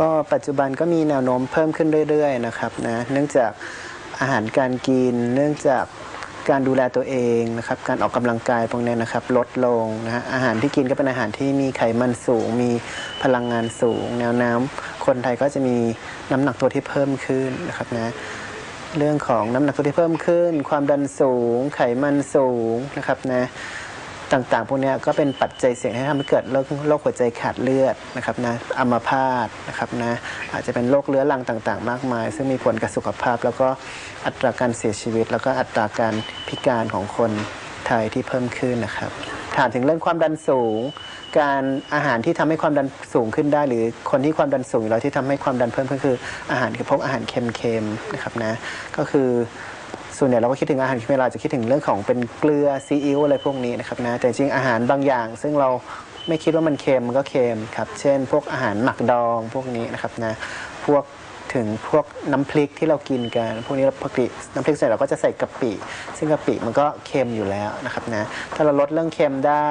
ก็ปัจจุบันก็มีแนวโน้มเพิ่มขึ้นเรื่อยๆนะครับนะเนื่องจากอาหารการกิน เนื่องจากการดูแลตัวเองนะครับการออกกำลังกายพวกนี้นะครับลดลงนะฮะอาหารที่กินก็เป็นอาหารที่มีไขมันสูง มีพลังงานสูง แนวน้ำคนไทยก็จะมีน้ำหนักตัวที่เพิ่มขึ้นนะครับนะเรื่องของน้ำหนักตัวที่เพิ่มขึ้น ความดันสูง ไขมันสูงนะครับนะ ต่างๆ พวกนี้ก็เป็นปัจจัยเสี่ยงให้ทำให้เกิดโรคโรคหัวใจขาดเลือดนะครับนะอัมพาตนะครับนะอาจจะเป็นโรคเรื้อรังต่างๆ มากมาย ซึ่งมีผลกับสุขภาพ แล้วก็อัตราการเสียชีวิต แล้วก็อัตราการพิการของคนไทยที่เพิ่มขึ้นนะครับถามถึงเรื่องความดันสูง การอาหารที่ทำให้ความดันสูงขึ้นได้ หรือคนที่ความดันสูงอยู่แล้วที่ทำให้ความดันเพิ่มขึ้นคืออาหารคือพวกอาหารเค็มๆนะครับนะก็คือ ส่วนใหญ่เราก็คิดถึงอาหารเวลาจะคิดถึงเรื่องของเป็นเกลือซีอิ๊วอะไรพวกนี้นะครับนะแต่จริงอาหารบางอย่าง ซึ่งเราไม่คิดว่ามันเค็มมันก็เค็มครับเช่น พวกอาหารหมักดองพวกนี้นะครับนะพวกถึงพวกน้ำพริกที่เรากินกัน พวกนี้เราปกติน้ำพริกใส่เราก็จะใส่กะปิ ซึ่งกะปิมันก็เค็มอยู่แล้วนะครับนะ ถ้าเราลดเรื่องเค็มได้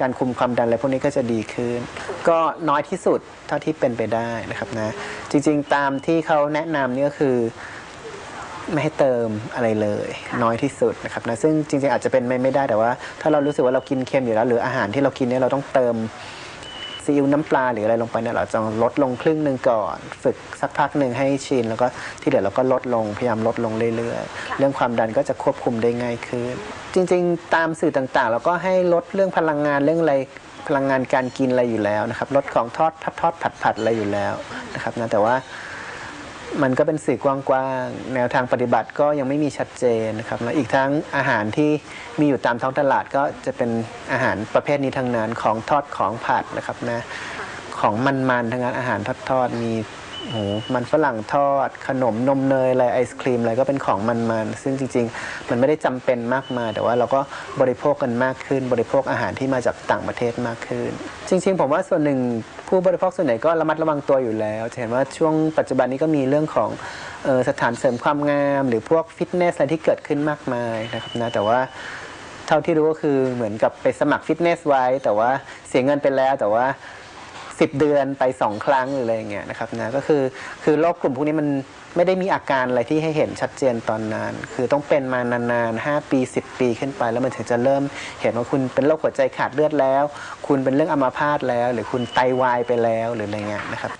การคุมความดันอะไรพวกนี้ก็จะดีขึ้น ก็น้อยที่สุดเท่าที่เป็นไปได้นะครับนะ จริงๆตามที่เขาแนะนำนี่ก็คือ ไม่ให้เติมอะไรเลย น้อยที่สุดนะครับนะซึ่งจริงๆอาจจะเป็นไม่ไม่ได้แต่ว่า ถ้าเรารู้สึกว่าเรากินเค็มอยู่แล้ว หรืออาหารที่เรากินเนี่ยเราต้องเติมซีอิ๊วน้ำปลาหรืออะไรลงไปเนี่ยเราจะลดลงครึ่งหนึ่งก่อน ฝึกสักพักหนึ่งให้ชิน แล้วก็ที่เหลือเราก็ลดลงพยายามลดลงเรื่อยๆ เรื่องความดันก็จะควบคุมได้ง่ายขึ้น จริงๆ ตามสื่อต่างๆ เราก็ให้ลดเรื่องพลังงานเรื่องอะไรพลังงานการกินอะไรอยู่แล้วนะครับลดของทอดทอดทอดผัดผัดอะไรอยู่แล้วนะครับนะแต่ว่า มันก็เป็นสื่อกว้างๆ แนวทางปฏิบัติก็ยังไม่มีชัดเจนนะครับแล้วอีกทั้งอาหารที่มีอยู่ตามท้องตลาดก็จะเป็นอาหารประเภทนี้ทั้งนั้นของทอดของผัดนะครับนะของมันๆทั้งนั้นอาหารทอดๆมีโหมันฝรั่งทอด ขนมนมเนยอะไรไอศครีมอะไรก็เป็นของมันๆซึ่งจริง ๆ มันไม่ได้จำเป็นมากมายแต่ว่าเราก็บริโภคกันมากขึ้น บริโภคอาหารที่มาจากต่างประเทศมากขึ้น จริง ๆ ผมว่าส่วนหนึ่ง ผู้บริโภคส่วนใหญ่ก็ระมัดระวังตัวอยู่แล้วจะเห็นว่าช่วงปัจจุบันนี้ก็มีเรื่องของออสถานเสริมความงาม หรือพวกฟิตเนสอะไรที่เกิดขึ้นมากมายนะครับนะแต่ว่าเท่าที่รู้ก็คือเหมือนกับไปสมัครฟิตเนสไว้ แต่ว่าเสียเงินไปแล้วแต่ว่า 10 เดือนไป 2 ครั้งหรืออะไรอย่างเงี้ยนะครับนะก็คือคือโรคกลุ่มพวกนี้มันไม่ได้มีอาการอะไรที่ให้เห็นชัดเจนตอนนั้น คือต้องเป็นมานานๆ 5 ปี 10 ปีขึ้นไป แล้วมันถึงจะเริ่มเห็นว่าคุณเป็นโรคหัวใจขาดเลือดแล้ว คุณเป็นเรื่องอัมาพาตแล้ว หรือคุณไตวายไปแล้วหรืออะไรเงี้ยนะครับ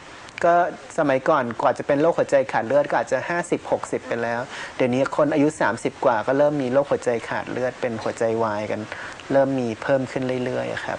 ก็สมัยก่อนกว่าจะเป็นโรคหัวใจขาดเลือดก็อาจจะ 50 60 ไปแล้ว เดี๋ยวนี้คนอายุ 30 กว่าก็เริ่มมีโรคหัวใจขาดเลือดเป็นหัวใจวายกัน เริ่มมีเพิ่มขึ้นเรื่อยๆครับ